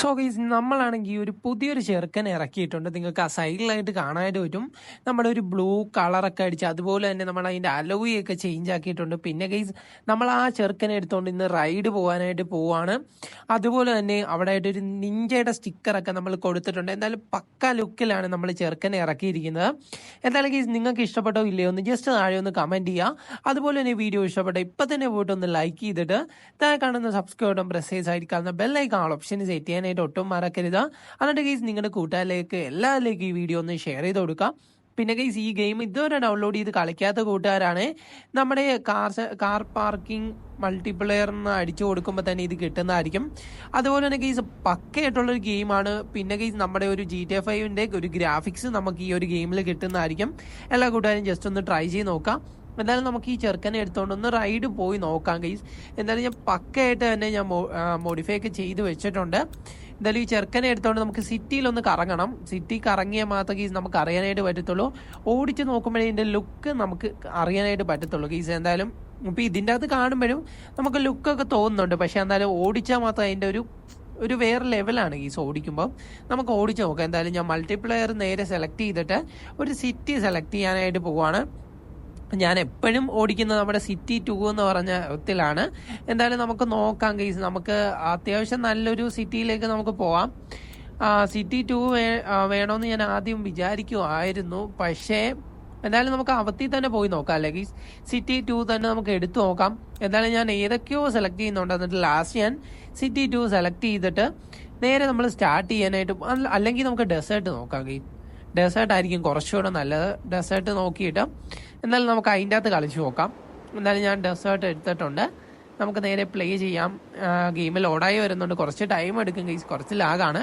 So guys നമ്മളാണെങ്കിൽ ഒരു പുതിയൊരു ചെറുക്കൻ ഇറക്കിയിട്ടുണ്ട്. നിങ്ങൾക്ക് ആ സൈഡിലായിട്ട് കാണാനായിട്ട് പറ്റും. നമ്മുടെ ഒരു ബ്ലൂ കളറൊക്കെ അടിച്ച് അതുപോലെ തന്നെ നമ്മൾ അതിന്റെ അലോയൊക്കെ ചേഞ്ച് ആക്കിയിട്ടുണ്ട്. പിന്നെ ഗൈസ് നമ്മൾ ആ ചെറുക്കനെ എടുത്തുകൊണ്ട് ഇന്ന് റൈഡ് പോകാനായിട്ട് പോവാണ്. അതുപോലെ തന്നെ അവിടെ ആയിട്ട് ഒരു നിഞ്ചയുടെ സ്റ്റിക്കറൊക്കെ നമ്മൾ കൊടുത്തിട്ടുണ്ട്. എന്തായാലും പക്ക ലുക്കിലാണ് നമ്മൾ ചെറുക്കനെ ഇറക്കിയിരിക്കുന്നത്. എന്തായാലും ഗൈസ് നിങ്ങൾക്ക് ഇഷ്ടപ്പെട്ടോ ഇല്ലയോ ഒന്ന് ജസ്റ്റ് താഴെ ഒന്ന് കമന്റ് ചെയ്യുക അതുപോലെ തന്നെ വീഡിയോ ഇഷ്ടപ്പെട്ടോ ഇപ്പം തന്നെ പോയിട്ട് ഒന്ന് ലൈക്ക് ചെയ്തിട്ട് താഴെ കാണുന്ന സബ്സ്ക്രൈബ് ബട്ടൺ പ്രസ് ചെയ്ത് സൈഡിൽ കാണുന്ന ബെല്ലൈക്കാൾ ഓപ്ഷൻ സെറ്റ് ചെയ്യാനായിട്ട് ഒട്ടും മറക്കരുത്. എന്നിട്ട് ഗെയ്സ് നിങ്ങളുടെ കൂട്ടുകാരിലേക്ക് എല്ലാവരിലേക്കും ഈ വീഡിയോ ഒന്ന് ഷെയർ ചെയ്ത് കൊടുക്കാം. പിന്നെ ഗൈസ് ഈ ഗെയിം ഇതുവരെ ഡൗൺലോഡ് ചെയ്ത് കളിക്കാത്ത കൂട്ടുകാരാണ് നമ്മുടെ കാർ കാർ പാർക്കിംഗ് മൾട്ടിപ്ലെയർ എന്ന് അടിച്ചു കൊടുക്കുമ്പോൾ തന്നെ ഇത് കിട്ടുന്നതായിരിക്കും. അതുപോലെ തന്നെ ഗെയ്സ് പക്കയായിട്ടുള്ളൊരു ഗെയിമാണ് പിന്നെ ഗെയ്സ് നമ്മുടെ ഒരു ജി ടി എഫ് ഐവിന്റെ ഒരു ഗ്രാഫിക്സ് നമുക്ക് ഈ ഒരു ഗെയിമിൽ കിട്ടുന്നതായിരിക്കും. എല്ലാ കൂട്ടുകാരും ജസ്റ്റ് ഒന്ന് ട്രൈ ചെയ്ത് നോക്കാം. എന്തായാലും നമുക്ക് ഈ ചെറുക്കനെ എടുത്തുകൊണ്ട് ഒന്ന് റൈഡ് പോയി നോക്കാം ഗൈസ് എന്തായാലും ഞാൻ പക്കയായിട്ട് തന്നെ ഞാൻ മോഡിഫൈ ഒക്കെ ചെയ്ത് വെച്ചിട്ടുണ്ട്. എന്തായാലും ഈ ചെറുക്കനെ എടുത്തുകൊണ്ട് നമുക്ക് സിറ്റിയിലൊന്ന് കറങ്ങണം. സിറ്റി കറങ്ങിയാൽ മാത്രമേ ഗീസ് നമുക്ക് അറിയാനായിട്ട് പറ്റത്തുള്ളൂ. ഓടിച്ച് നോക്കുമ്പോഴേ ഇതിന്റെ ലുക്ക് നമുക്ക് അറിയാനായിട്ട് പറ്റത്തുള്ളൂ ഗീസ് എന്തായാലും ഇപ്പോൾ ഇതിന്റെ അകത്ത് കാണുമ്പോഴും നമുക്ക് ലുക്കൊക്കെ തോന്നുന്നുണ്ട്. പക്ഷേ എന്തായാലും ഓടിച്ചാൽ മാത്രം അതിന്റെ ഒരു ഒരു വേറെ ലെവലാണ് ഗീസ് ഓടിക്കുമ്പോൾ നമുക്ക് ഓടിച്ച് നോക്കാം. എന്തായാലും ഞാൻ മൾട്ടിപ്ലെയർ നേരെ സെലക്ട് ചെയ്തിട്ട് ഒരു സിറ്റി സെലക്ട് ചെയ്യാനായിട്ട് പോവാണ്. ഞാൻ എപ്പോഴും ഓടിക്കുന്നത് നമ്മുടെ സിറ്റി ടു എന്ന് പറഞ്ഞ ഇതിലാണ് എന്തായാലും നമുക്ക് നോക്കാം കേസ് നമുക്ക് അത്യാവശ്യം നല്ലൊരു സിറ്റിയിലേക്ക് നമുക്ക് പോവാം. സിറ്റി ടു വേ വേണമെന്ന് ഞാൻ ആദ്യം വിചാരിക്കുമായിരുന്നു പക്ഷേ എന്തായാലും നമുക്ക് അവധി തന്നെ പോയി നോക്കാം അല്ലെങ്കിൽ സിറ്റി ടു തന്നെ നമുക്ക് എടുത്തു നോക്കാം. എന്തായാലും ഞാൻ ഏതൊക്കെയോ സെലക്ട് ചെയ്യുന്നുണ്ട്. എന്നിട്ട് ലാസ്റ്റ് ഞാൻ സിറ്റി ടു സെലക്ട് ചെയ്തിട്ട് നേരെ നമ്മൾ സ്റ്റാർട്ട് ചെയ്യാനായിട്ട് അല്ലെങ്കിൽ നമുക്ക് ഡെസേർട്ട് നോക്കാം ഗെയിം ഡെസേർട്ട് ആയിരിക്കും കുറച്ചുകൂടെ നല്ലത്. ഡെസേർട്ട് നോക്കിയിട്ട് എന്നാലും നമുക്ക് അതിന്റെ അകത്ത് കളിച്ച് നോക്കാം. എന്നാലും ഞാൻ ഡെസേർട്ട് എടുത്തിട്ടുണ്ട്. നമുക്ക് നേരെ പ്ലേ ചെയ്യാം. ഗെയിമിൽ ഓടായി വരുന്നുണ്ട്. കുറച്ച് ടൈം എടുക്കും ഗെയ്സ് കുറച്ച് ലാഗാണ്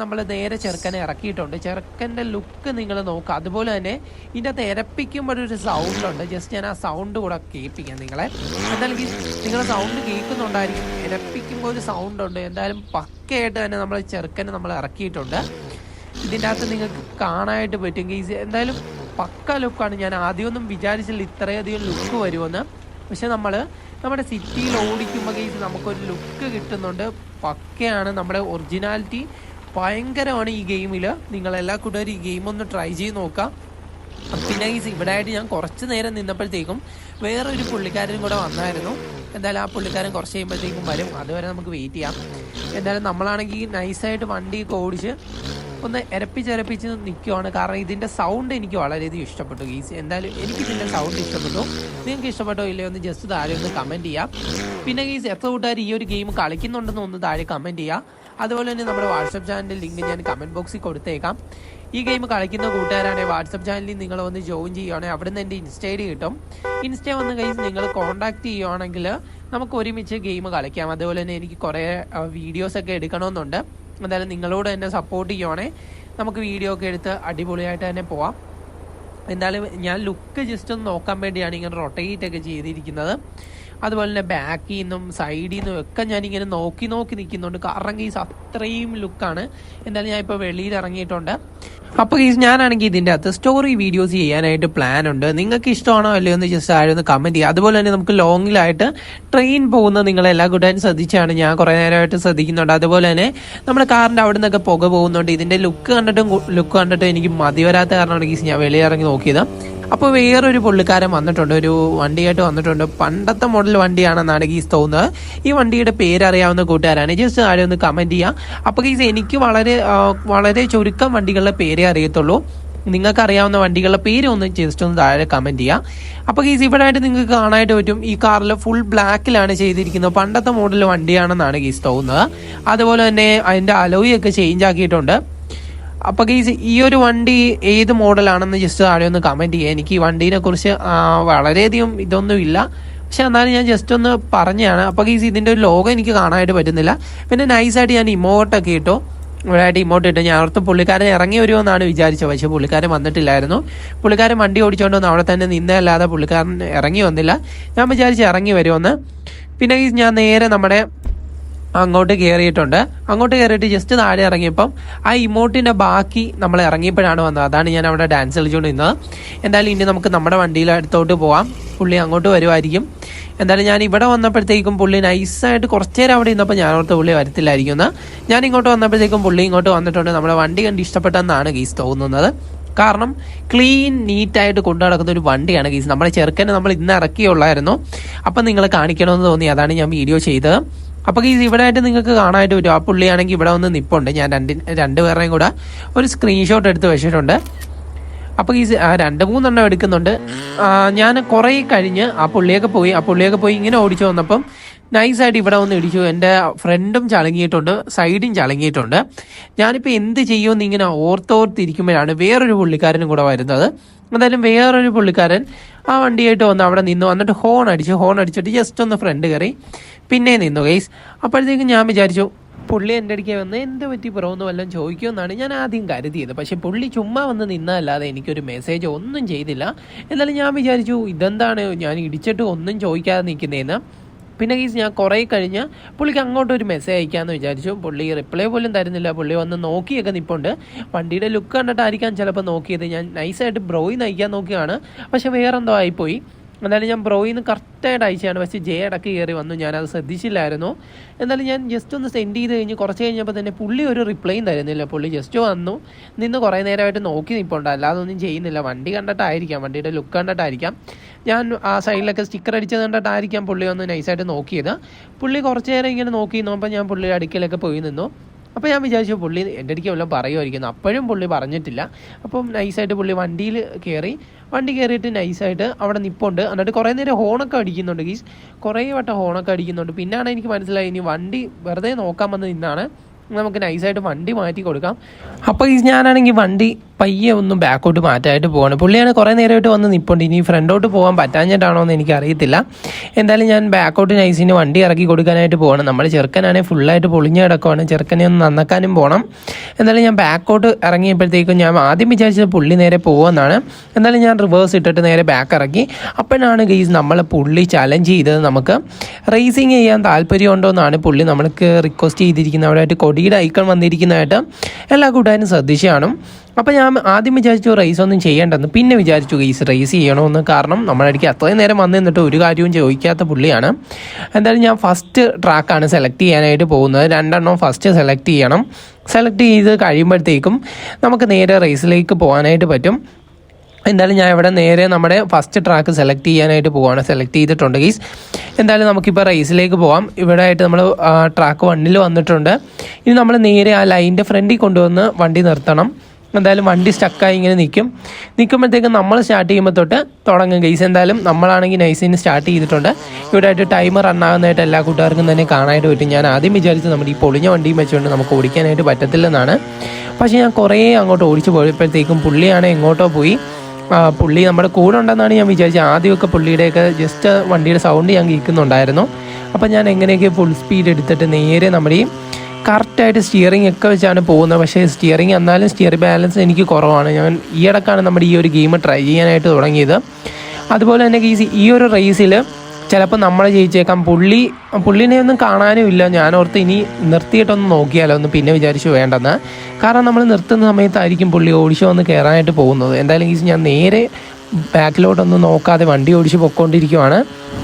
നമ്മൾ നേരെ ചെറുക്കനെ ഇറക്കിയിട്ടുണ്ട്. ചെറുക്കന്റെ ലുക്ക് നിങ്ങൾ നോക്കുക അതുപോലെ തന്നെ ഇതിന്റെ അകത്ത് ഇരപ്പിക്കുമ്പോൾ ഒരു സൗണ്ടുണ്ട് ജസ്റ്റ് ഞാൻ ആ സൗണ്ട് കൂടെ കേൾപ്പിക്കാം നിങ്ങളെ. എന്തായാലും നിങ്ങൾ സൗണ്ട് കേൾക്കുന്നുണ്ടായിരിക്കും. ഇരപ്പിക്കുമ്പോൾ ഒരു സൗണ്ടുണ്ട് എന്തായാലും പക്കയായിട്ട് തന്നെ നമ്മൾ ചെറുക്കനെ നമ്മൾ ഇറക്കിയിട്ടുണ്ട്. ഇതിന്റെ അകത്ത് നിങ്ങൾക്ക് കാണാനായിട്ട് പറ്റും ഗീസ് എന്തായാലും പക്ക ലുക്കാണ്. ഞാൻ ആദ്യമൊന്നും വിചാരിച്ചില്ല ഇത്രയധികം ലുക്ക് വരുമെന്ന്. പക്ഷെ നമ്മൾ നമ്മുടെ സിറ്റിയിൽ ഓടിക്കുമ്പോൾ ഗീസ് നമുക്കൊരു ലുക്ക് കിട്ടുന്നുണ്ട്. പക്കയാണ് നമ്മുടെ ഒറിജിനാലിറ്റി. ഭയങ്കരമാണ് ഈ ഗെയിമിൽ നിങ്ങളെല്ലാ കൂട്ടുകാരും ഈ ഗെയിം ഒന്ന് ട്രൈ ചെയ്ത് നോക്കാം. പിന്നെ ഈ ഇവിടെ ആയിട്ട് ഞാൻ കുറച്ച് നേരം നിന്നപ്പോഴത്തേക്കും വേറൊരു പുള്ളിക്കാരനും കൂടെ വന്നായിരുന്നു. എന്തായാലും ആ പുള്ളിക്കാരൻ കുറച്ച് കഴിയുമ്പോഴത്തേക്കും വരും. അതുവരെ നമുക്ക് വെയിറ്റ് ചെയ്യാം. എന്തായാലും നമ്മളാണെങ്കിൽ നൈസായിട്ട് വണ്ടിയൊക്കെ ഓടിച്ച് ഒന്ന് എരപ്പിച്ചെരപ്പിച്ച് നിൽക്കുവാണ് കാരണം ഇതിന്റെ സൗണ്ട് എനിക്ക് വളരെയധികം ഇഷ്ടപ്പെട്ടു ഗീസ്. എന്തായാലും എനിക്ക് ഇതിന്റെ സൗണ്ട് ഇഷ്ടപ്പെട്ടു. നിങ്ങൾക്ക് ഇഷ്ടപ്പെട്ടോ ഇല്ലയോ എന്ന് ജസ്റ്റ് താഴെ ഒന്ന് കമന്റ് ചെയ്യാം. പിന്നെ ഗീസ് എത്ര കൂട്ടുകാർ ഈ ഒരു ഗെയിം കളിക്കുന്നുണ്ടെന്ന് ഒന്ന് താഴെ കമന്റ് ചെയ്യാം. അതുപോലെ തന്നെ നമ്മുടെ വാട്സപ്പ് ചാനലിന്റെ ലിങ്ക് ഞാൻ കമന്റ് ബോക്സിൽ കൊടുത്തേക്കാം. ഈ ഗെയിം കളിക്കുന്ന കൂട്ടുകാരാണെങ്കിൽ വാട്സപ്പ് ചാനലിൽ നിങ്ങൾ ഒന്ന് ജോയിൻ ചെയ്യുകയാണെങ്കിൽ അവിടെ നിന്ന് എന്റെ ഇൻസ്റ്റയിൽ കിട്ടും. ഇൻസ്റ്റ വന്ന് കഴിഞ്ഞ് നിങ്ങൾ കോൺടാക്റ്റ് ചെയ്യുകയാണെങ്കിൽ നമുക്ക് ഒരുമിച്ച് ഗെയിം കളിക്കാം. അതുപോലെ തന്നെ എനിക്ക് കുറേ വീഡിയോസൊക്കെ എടുക്കണമെന്നുണ്ട്. എന്തായാലും നിങ്ങളോട് തന്നെ സപ്പോർട്ട് ചെയ്യുവാണേ. നമുക്ക് വീഡിയോ ഒക്കെ എടുത്ത് അടിപൊളിയായിട്ട് തന്നെ പോവാം. എന്തായാലും ഞാൻ ലുക്ക് ജസ്റ്റ് ഒന്ന് നോക്കാൻ വേണ്ടിയാണ് ഇങ്ങനെ റൊട്ടേറ്റ് ഒക്കെ ചെയ്തിരിക്കുന്നത്. അതുപോലെ തന്നെ ബാക്കിൽ നിന്നും സൈഡിൽ നിന്നും ഒക്കെ ഞാനിങ്ങനെ നോക്കി നോക്കി നിൽക്കുന്നുണ്ട്. കാരണം ഗീസ് അത്രയും ലുക്കാണ് എന്തായാലും ഞാൻ ഇപ്പോൾ വെളിയിൽ ഇറങ്ങിയിട്ടുണ്ട്. അപ്പോൾ ഗീസ് ഞാനാണെങ്കിൽ ഇതിന്റെ അകത്ത് സ്റ്റോറി വീഡിയോസ് ചെയ്യാനായിട്ട് പ്ലാൻ ഉണ്ട്. നിങ്ങൾക്ക് ഇഷ്ടമാണോ അല്ലയോ എന്ന് ജസ്റ്റ് ആരും ഒന്ന് കമന്റ് ചെയ്യുക. അതുപോലെ തന്നെ നമുക്ക് ലോങ്ങിലായിട്ട് ട്രെയിൻ പോകുന്ന നിങ്ങളെല്ലാ കൂട്ടാൻ ശ്രദ്ധിച്ചാണ് ഞാൻ കുറേ നേരമായിട്ട് ശ്രദ്ധിക്കുന്നുണ്ട്. അതുപോലെ തന്നെ നമ്മുടെ കാറിന്റെ അവിടെ നിന്നൊക്കെ പുക പോകുന്നുണ്ട്. ഇതിന്റെ ലുക്ക് കണ്ടിട്ടും ലുക്ക് കണ്ടിട്ടും എനിക്ക് മതി വരാത്ത കാരണമാണ് ഗീസ് ഞാൻ വെളിയിറങ്ങി നോക്കിയത്. അപ്പോൾ വേറൊരു പുള്ളിക്കാരൻ വന്നിട്ടുണ്ട് ഒരു വണ്ടിയായിട്ട് വന്നിട്ടുണ്ട്. പണ്ടത്തെ മോഡൽ വണ്ടിയാണെന്നാണ് ഗീസ് തോന്നുന്നത്. ഈ വണ്ടിയുടെ പേരറിയാവുന്ന കൂട്ടുകാരാണ്. ജസ്റ്റ് ആരും ഒന്ന് കമന്റ് ചെയ്യുക അപ്പോൾ ഗീസ് എനിക്ക് വളരെ വളരെ ചുരുക്കം വണ്ടികളുടെ പേരേ അറിയത്തുള്ളൂ. നിങ്ങൾക്ക് അറിയാവുന്ന വണ്ടികളുടെ പേര് ഒന്ന് ജസ്റ്റ് ഒന്ന് താഴെ കമന്റ് ചെയ്യുക അപ്പോൾ ഗീസ് ഇവിടെ ആയിട്ട് നിങ്ങൾക്ക് കാണാനായിട്ട് പറ്റും. ഈ കാറിൽ ഫുൾ ബ്ലാക്കിലാണ് ചെയ്തിരിക്കുന്നത്. പണ്ടത്തെ മോഡൽ വണ്ടിയാണെന്നാണ് ഗീസ് തോന്നുന്നത്. അതുപോലെ തന്നെ അതിന്റെ അലോയൊക്കെ ചേഞ്ച് ആക്കിയിട്ടുണ്ട്. അപ്പൊ ഗീസ് ഈ ഒരു വണ്ടി ഏത് മോഡലാണെന്ന് ജസ്റ്റ് താഴെ ഒന്ന് കമന്റ് ചെയ്യുക എനിക്ക് ഈ വണ്ടീനെ കുറിച്ച് വളരെയധികം ഇതൊന്നും ഇല്ല. പക്ഷെ എന്നാലും ഞാൻ ജസ്റ്റ് ഒന്ന് പറഞ്ഞതാണ്. അപ്പൊ ഗീസ് ഇതിന്റെ ഒരു ലോഗോ എനിക്ക് കാണാനായിട്ട് പറ്റുന്നില്ല. പിന്നെ നൈസായിട്ട് ഞാൻ ഇമോട്ടൊക്കെ ഇട്ടു. ഇവിടെയായിട്ട് ഇമോട്ട് ഇട്ടു. ഞാൻ ഓർത്ത് പുള്ളിക്കാരൻ ഇറങ്ങി വരുമോ എന്നാണ് വിചാരിച്ചത്. പക്ഷെ പുള്ളിക്കാരൻ വന്നിട്ടില്ലായിരുന്നു. പുള്ളിക്കാരൻ വണ്ടി ഓടിച്ചുകൊണ്ട് വന്ന് അവിടെ തന്നെ നിന്നല്ലാതെ പുള്ളിക്കാരൻ ഇറങ്ങി വന്നില്ല. ഞാൻ വിചാരിച്ച് ഇറങ്ങി വരുമെന്ന്. പിന്നെ ഞാൻ നേരെ നമ്മുടെ അങ്ങോട്ട് കയറിയിട്ടുണ്ട് അങ്ങോട്ട് കയറിയിട്ട് ജസ്റ്റ് താഴെ ഇറങ്ങിയപ്പം ആ ഇമോട്ടിന്റെ ബാക്കി നമ്മൾ ഇറങ്ങിയപ്പോഴാണ് വന്നത്. അതാണ് ഞാൻ അവിടെ ഡാൻസ് കളിച്ചുകൊണ്ട് നിന്നത് എന്തായാലും ഇനി നമുക്ക് നമ്മുടെ വണ്ടിയിൽ അടുത്തോട്ട് പോവാം. പുള്ളി അങ്ങോട്ട് വരുമായിരിക്കും എന്തായാലും ഞാൻ ഇവിടെ വന്നപ്പോഴത്തേക്കും പുള്ളി നൈസായിട്ട് കുറച്ച് നേരം അവിടെ ഇന്നപ്പോൾ ഞാൻ ഓർത്ത് പുള്ളി വരത്തില്ലായിരിക്കും ഞാൻ ഇങ്ങോട്ട് വന്നപ്പോഴത്തേക്കും പുള്ളി ഇങ്ങോട്ട് വന്നിട്ടുണ്ട്. നമ്മുടെ വണ്ടി കണ്ട് ഇഷ്ടപ്പെട്ടെന്നാണ് ഗീസ് തോന്നുന്നത്. കാരണം ക്ലീൻ നീറ്റായിട്ട് കൊണ്ടു നടക്കുന്ന ഒരു വണ്ടിയാണ് ഗീസ്. നമ്മുടെ ചെറുക്കനെ നമ്മൾ ഇന്ന് ഇറക്കിയുള്ളായിരുന്നു. അപ്പം നിങ്ങൾ കാണിക്കണമെന്ന് തോന്നി. അതാണ് ഞാൻ വീഡിയോ ചെയ്തത്. അപ്പോൾ ഈ ഇവിടെ ആയിട്ട് നിങ്ങൾക്ക് കാണാനായിട്ട് പറ്റും. ആ പുള്ളിയാണെങ്കിൽ ഇവിടെ വന്ന് നിപ്പുണ്ട്. ഞാൻ രണ്ട് രണ്ട് പേരുടെയും കൂടെ ഒരു സ്ക്രീൻഷോട്ട് എടുത്ത് വെച്ചിട്ടുണ്ട്. അപ്പോൾ ഈ രണ്ട് മൂന്നെണ്ണം എടുക്കുന്നുണ്ട്. ഞാൻ കുറേ കഴിഞ്ഞ് ആ പുള്ളിയൊക്കെ പോയി. ആ പുള്ളിയൊക്കെ പോയി ഇങ്ങനെ ഓടിച്ചു വന്നപ്പം നൈസായിട്ട് ഇവിടെ വന്ന് ഇടിച്ചു. എന്റെ ഫ്രണ്ടും ചളങ്ങിയിട്ടുണ്ട്. സൈഡും ചളങ്ങിയിട്ടുണ്ട്. ഞാനിപ്പോൾ എന്ത് ചെയ്യുമെന്ന് ഇങ്ങനെ ഓർത്തോർത്തിരിക്കുമ്പോഴാണ് വേറൊരു പുള്ളിക്കാരനും കൂടെ വരുന്നത്. എന്തായാലും വേറൊരു പുള്ളിക്കാരൻ ആ വണ്ടിയായിട്ട് വന്ന് അവിടെ നിന്ന് വന്നിട്ട് ഹോൺ അടിച്ചു ഹോൺ അടിച്ചിട്ട് ജസ്റ്റ് ഒന്ന് ഫ്രണ്ട് കയറി. പിന്നെ നിന്നു ഗൈസ് അപ്പോഴത്തേക്കും ഞാൻ വിചാരിച്ചു പുള്ളി എന്റെ അടുക്കെ വന്ന് എന്ത് പറ്റി ബ്രോ എന്ന് വല്ലതും ചോദിക്കുമെന്നാണ് ഞാൻ ആദ്യം കരുതിയത്. പക്ഷേ പുള്ളി ചുമ്മാ വന്ന് നിന്നല്ലാതെ എനിക്കൊരു മെസ്സേജ് ഒന്നും ചെയ്തില്ല. എന്നാലും ഞാൻ വിചാരിച്ചു ഇതെന്താണ്? ഞാൻ ഇടിച്ചിട്ട് ഒന്നും ചോദിക്കാതെ നിൽക്കുന്നതെന്ന് പിന്നെ ഗീസ് ഞാൻ കുറേ കഴിഞ്ഞ് പുള്ളിക്ക് അങ്ങോട്ട് ഒരു മെസ്സേജ് അയക്കാമെന്ന് വിചാരിച്ചു. പുള്ളി റിപ്ലൈ പോലും തരുന്നില്ല. പുള്ളി വന്ന് നോക്കിയൊക്കെ നിൽപ്പുണ്ട് വണ്ടിയുടെ ലുക്ക് കണ്ടിട്ടായിരിക്കാം ചിലപ്പോൾ നോക്കിയത്. ഞാൻ നൈസായിട്ട് ബ്രോയിൽ നയിക്കാൻ നോക്കിയാണ് പക്ഷേ വേറെന്തോ ആയിപ്പോയി. എന്നാലും ഞാൻ ബ്രോയിൽ നിന്ന് കറക്റ്റായിട്ട് അയച്ചാണ്. പക്ഷേ ജെ ഇടയ്ക്ക് കയറി വന്നു. ഞാനത് ശ്രദ്ധിച്ചില്ലായിരുന്നു. എന്നാലും ഞാൻ ജസ്റ്റ് ഒന്ന് സെൻഡ് ചെയ്ത് കഴിഞ്ഞ് കുറച്ച് കഴിഞ്ഞപ്പോൾ തന്നെ പുള്ളി ഒരു റിപ്ലൈയും തരുന്നില്ല. പുള്ളി ജസ്റ്റ് വന്നു. നിന്ന് കുറേ നേരമായിട്ട് നോക്കി നിൽപ്പുണ്ട് അല്ലാതെ ഒന്നും ചെയ്യുന്നില്ല. വണ്ടി കണ്ടിട്ടായിരിക്കാം. വണ്ടിയുടെ ലുക്ക് കണ്ടിട്ടായിരിക്കാം. ഞാൻ ആ സൈഡിലൊക്കെ സ്റ്റിക്കർ അടിച്ചത് കണ്ടിട്ടായിരിക്കാം പുള്ളി ഒന്ന് നൈസായിട്ട് നോക്കിയത്. പുള്ളി കുറച്ച് നേരം ഇങ്ങനെ നോക്കി നിന്നപ്പോൾ ഞാൻ പുള്ളിയുടെ അടുക്കലൊക്കെ പോയി നിന്നു. അപ്പോൾ ഞാൻ വിചാരിച്ചു പുള്ളി എന്റെ അടുക്ക് വല്ലതും പറയുമായിരിക്കുന്നു. അപ്പോഴും പുള്ളി പറഞ്ഞിട്ടില്ല. അപ്പം നൈസായിട്ട് പുള്ളി വണ്ടിയിൽ കയറി വണ്ടി കയറിയിട്ട് നൈസായിട്ട് അവിടെ നിപ്പുണ്ട്. എന്നിട്ട് കുറേ നേരം ഹോണൊക്കെ അടിക്കുന്നുണ്ട് ഗീസ് കുറേ വട്ടം ഹോണൊക്കെ അടിക്കുന്നുണ്ട്. പിന്നാണ് എനിക്ക് മനസ്സിലായി ഇനി വണ്ടി വെറുതെ നോക്കാൻ വന്ന് നിന്നാണ്. നമുക്ക് നൈസായിട്ട് വണ്ടി മാറ്റി കൊടുക്കാം. അപ്പോൾ ഈ ഞാനാണെങ്കിൽ വണ്ടി പയ്യെ ഒന്ന് ബാക്കോട്ട് മാറ്റായിട്ട് പോവാണ്. പുള്ളിയാണ് കുറേ നേരമായിട്ട് വന്ന് നിൽപ്പുണ്ട് ഇനി ഫ്രണ്ടോട്ട് പോകാൻ പറ്റാഞ്ഞിട്ടാണോ എന്ന് എനിക്കറിയത്തില്ല. എന്തായാലും ഞാൻ ബാക്കോട്ട് നൈസിന് വണ്ടി ഇറക്കി കൊടുക്കാനായിട്ട് പോവാണ്. നമ്മൾ ചെറുക്കനാണെങ്കിൽ ഫുള്ളായിട്ട് പൊളിഞ്ഞ് കിടക്കുവാണ്. ചെറുക്കനെ ഒന്ന് നന്നാക്കാനും പോകണം എന്തായാലും ഞാൻ ബാക്കോട്ട് ഇറങ്ങിയപ്പോഴത്തേക്കും ഞാൻ ആദ്യം വിചാരിച്ചത് പുള്ളി നേരെ പോകുമെന്നാണ് എന്തായാലും ഞാൻ റിവേഴ്സ് ഇട്ടിട്ട് നേരെ ബാക്ക് ഇറക്കി. അപ്പോഴാണ് ഗെയ്സ് നമ്മളെ പുള്ളി ചലഞ്ച് ചെയ്തത് നമുക്ക് റേസിങ് ചെയ്യാൻ താല്പര്യമുണ്ടോ എന്നാണ് പുള്ളി നമ്മൾക്ക് റിക്വസ്റ്റ് ചെയ്തിരിക്കുന്നത്. അവിടെയായിട്ട് കൊടിയുടെ ഐക്കൺ വന്നിരിക്കുന്നതായിട്ട് എല്ലാ കൂട്ടുകാരും ശ്രദ്ധിച്ചു കാണും. അപ്പോൾ ഞാൻ ആദ്യം വിചാരിച്ചു റേസ് ഒന്നും ചെയ്യേണ്ടെന്ന്. പിന്നെ വിചാരിച്ചു ഗെയ്സ് റേസ് ചെയ്യണമെന്ന് കാരണം നമ്മുടെ അടുക്ക് അത്രയും നേരം വന്നു നിന്നിട്ട് ഒരു കാര്യവും ചോദിക്കാത്ത പുള്ളിയാണ്. എന്തായാലും ഞാൻ ഫസ്റ്റ് ട്രാക്കാണ് സെലക്ട് ചെയ്യാനായിട്ട് പോകുന്നത്. രണ്ടെണ്ണം ഫസ്റ്റ് സെലക്ട് ചെയ്യണം. സെലക്ട് ചെയ്ത് കഴിയുമ്പോഴത്തേക്കും നമുക്ക് നേരെ റേസിലേക്ക് പോകാനായിട്ട് പറ്റും. എന്തായാലും ഞാൻ ഇവിടെ നേരെ നമ്മുടെ ഫസ്റ്റ് ട്രാക്ക് സെലക്ട് ചെയ്യാനായിട്ട് പോവാണ്. സെലക്ട് ചെയ്തിട്ടുണ്ട് ഗീസ് എന്തായാലും നമുക്കിപ്പോൾ റേസിലേക്ക് പോവാം. ഇവിടെ ആയിട്ട് നമ്മൾ ട്രാക്ക് വണ്ണിൽ വന്നിട്ടുണ്ട്. ഇനി നമ്മൾ നേരെ ആ ലൈനിന്റെ ഫ്രണ്ടിൽ കൊണ്ടുവന്ന് വണ്ടി നിർത്തണം. എന്തായാലും വണ്ടി സ്റ്റക്കായി ഇങ്ങനെ നിൽക്കും നിൽക്കുമ്പോഴത്തേക്കും നമ്മൾ സ്റ്റാർട്ട് ചെയ്യുമ്പോൾ തൊട്ട് തുടങ്ങും ഗൈസ് എന്തായാലും നമ്മളാണെങ്കിൽ നൈസിന് സ്റ്റാർട്ട് ചെയ്തിട്ടുണ്ട്. ഇവിടെ ആയിട്ട് ടൈമർ റണ്ണാകുന്നതായിട്ട് എല്ലാ കൂട്ടുകാർക്കും തന്നെ കാണാനായിട്ട് പറ്റും. ഞാൻ ആദ്യം വിചാരിച്ചു നമ്മുടെ ഈ പൊളിഞ്ഞ വണ്ടിയും വെച്ചുകൊണ്ട് നമുക്ക് ഓടിക്കാനായിട്ട് പറ്റത്തില്ലെന്നാണ്. പക്ഷേ ഞാൻ കുറേ അങ്ങോട്ട് ഓടിച്ചു പോയപ്പോഴത്തേക്കും പുള്ളിയാണ് എങ്ങോട്ടോ പോയി. പുള്ളി നമ്മുടെ കൂടെ ഉണ്ടെന്നാണ് ഞാൻ വിചാരിച്ചത്. ആദ്യമൊക്കെ പുള്ളിയുടെയൊക്കെ ജസ്റ്റ് വണ്ടിയുടെ സൗണ്ട് ഞാൻ കേൾക്കുന്നുണ്ടായിരുന്നു. അപ്പം ഞാൻ എങ്ങനെയൊക്കെ ഫുൾ സ്പീഡ് എടുത്തിട്ട് നേരെ നമ്മുടെ ഈ കറക്റ്റായിട്ട് സ്റ്റിയറിംഗ് ഒക്കെ വെച്ചാണ് പോകുന്നത്. പക്ഷേ സ്റ്റിയറിംഗ് എന്നാലും സ്റ്റിയറിംഗ് ബാലൻസ് എനിക്ക് കുറവാണ്. ഞാൻ ഈ ഈയിടക്കാണ് നമ്മുടെ ഈ ഒരു ഗെയിം ട്രൈ ചെയ്യാനായിട്ട് തുടങ്ങിയത്. അതുപോലെ തന്നെ ഈ ഒരു റേസിൽ ചിലപ്പോൾ നമ്മൾ ജയിച്ചേക്കാം. പുള്ളി പുള്ളിനെ ഒന്നും കാണാനും ഇല്ല. ഞാൻ ഓർത്ത് ഇനി നിർത്തിയിട്ടൊന്ന് നോക്കിയാലോ ഒന്ന് പിന്നെ വിചാരിച്ചു വേണ്ടെന്ന്. കാരണം നമ്മൾ നിർത്തുന്ന സമയത്തായിരിക്കും പുള്ളി ഓടിച്ചു വന്ന് കയറാനായിട്ട് പോകുന്നത്. എന്തായാലും ഈ ഞാൻ നേരെ ബാക്കിലോട്ടൊന്നും നോക്കാതെ വണ്ടി ഓടിച്ച് പൊയ്ക്കൊണ്ടിരിക്കുവാണ്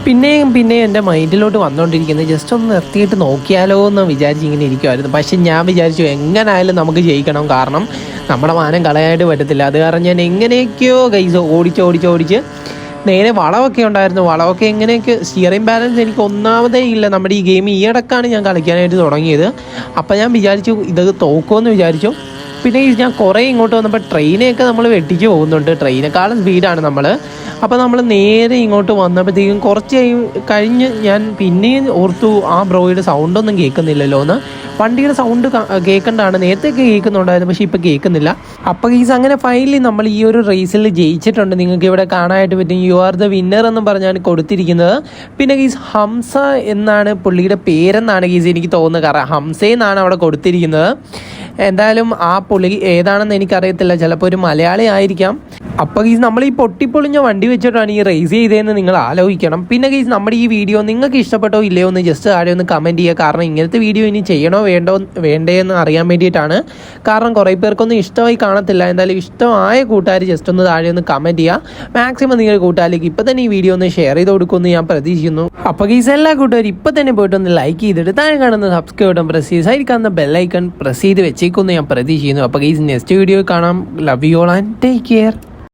പിന്നെയും പിന്നെയും എന്റെ മൈൻഡിലോട്ട് വന്നുകൊണ്ടിരിക്കുന്നത് ജസ്റ്റ് ഒന്ന് നിർത്തിയിട്ട് നോക്കിയാലോ എന്ന് വിചാരിച്ച് ഇങ്ങനെ ഇരിക്കുമായിരുന്നു പക്ഷെ ഞാൻ വിചാരിച്ചു എങ്ങനായാലും നമുക്ക് ജയിക്കണം. കാരണം നമ്മുടെ മാനം കളയാനായിട്ട് പറ്റത്തില്ല. അത് കാരണം ഞാൻ എങ്ങനെയൊക്കെയോ കൈസ് ഓടിച്ച് ഓടിച്ച് ഓടിച്ച് നേരെ വളവൊക്കെ ഉണ്ടായിരുന്നു. വളവൊക്കെ എങ്ങനെയൊക്കെ സ്റ്റിയറിംഗ് ബാലൻസ് എനിക്ക് ഒന്നാമതേ ഇല്ല. നമ്മുടെ ഈ ഗെയിം ഈയിടക്കാണ് ഞാൻ കളിക്കാനായിട്ട് തുടങ്ങിയത്. അപ്പോൾ ഞാൻ വിചാരിച്ചു ഇത് തോക്കുമെന്ന് വിചാരിച്ചു. പിന്നെ ഞാൻ കുറേ ഇങ്ങോട്ട് വന്നപ്പോൾ ട്രെയിനെയൊക്കെ നമ്മൾ വെട്ടിച്ച് പോകുന്നുണ്ട്. ട്രെയിനേക്കാളും സ്പീഡാണ് നമ്മൾ അപ്പോൾ നമ്മൾ നേരെ ഇങ്ങോട്ട് വന്നപ്പോഴത്തേക്കും കുറച്ച് കഴി- കഴിഞ്ഞ് ഞാൻ പിന്നെയും ഓർത്തു ആ ബ്രോയുടെ സൗണ്ടൊന്നും കേൾക്കുന്നില്ലല്ലോ എന്ന്. വണ്ടിയുടെ സൗണ്ട് കേൾക്കേണ്ടതാണ് നേരത്തെയൊക്കെ കേൾക്കുന്നുണ്ടായിരുന്നു പക്ഷേ ഇപ്പോൾ കേൾക്കുന്നില്ല. അപ്പോൾ ഗീസ് അങ്ങനെ ഫൈനലി നമ്മൾ ഈ ഒരു റേസിൽ ജയിച്ചിട്ടുണ്ട്. നിങ്ങൾക്ക് ഇവിടെ കാണാനായിട്ട് പറ്റും. യു ആർ ദ വിന്നർ എന്ന് പറഞ്ഞാണ് കൊടുത്തിരിക്കുന്നത്. പിന്നെ ഗീസ് ഹംസ എന്നാണ് പുള്ളിയുടെ പേരെന്നാണ് ഗീസ് എനിക്ക് തോന്നുന്നത്. കാരണം ഹംസ എന്നാണ് അവിടെ കൊടുത്തിരിക്കുന്നത്. എന്തായാലും ആ പുള്ളി ഏതാണെന്ന് എനിക്കറിയത്തില്ല. ചിലപ്പോൾ ഒരു മലയാളി ആയിരിക്കാം. അപ്പോൾ ഗീസ് നമ്മൾ ഈ പൊട്ടിപ്പൊളിഞ്ഞ വണ്ടി വെച്ചിട്ടാണ് ഈ റേസ് ചെയ്തതെന്ന് നിങ്ങൾ ആലോചിക്കണം. പിന്നെ ഗീസ് നമ്മുടെ ഈ വീഡിയോ നിങ്ങൾക്ക് ഇഷ്ടപ്പെട്ടോ ഇല്ലയോ എന്ന് ജസ്റ്റ് താഴെ ഒന്ന് കമന്റ് ചെയ്യുക. കാരണം ഇങ്ങനത്തെ വീഡിയോ ഇനി ചെയ്യണോ വേണ്ടോ വേണ്ടേ എന്ന് അറിയാൻ വേണ്ടിയിട്ടാണ്. കാരണം കുറേ പേർക്കൊന്നും ഇഷ്ടമായി കാണത്തില്ല. എന്തായാലും ഇഷ്ടമായ കൂട്ടുകാർ ജസ്റ്റ് ഒന്ന് താഴെ ഒന്ന് കമന്റ് ചെയ്യുക. മാക്സിമം നിങ്ങൾ കൂട്ടുകാരിലേക്ക് ഇപ്പം തന്നെ ഈ വീഡിയോ ഒന്ന് ഷെയർ ചെയ്ത് കൊടുക്കുമെന്ന് ഞാൻ പ്രതീക്ഷിക്കുന്നു. അപ്പോൾ ഗീസ് എല്ലാ കൂട്ടുകാരും ഇപ്പം തന്നെ പോയിട്ട് ഒന്ന് ലൈക്ക് ചെയ്തിട്ട് താഴെ കാണുന്ന സബ്സ്ക്രൈബ് ബട്ടൺ പ്രസ് ചെയ്ത് സൈഡ് കാണുന്ന ബെല്ലൈക്കൺ പ്രസ് ചെയ്ത് വെച്ചേക്കുമെന്ന് ഞാൻ പ്രതീക്ഷിക്കുന്നു. അപ്പോൾ ഈ നെക്സ്റ്റ് വീഡിയോ കാണാം. Love you and take care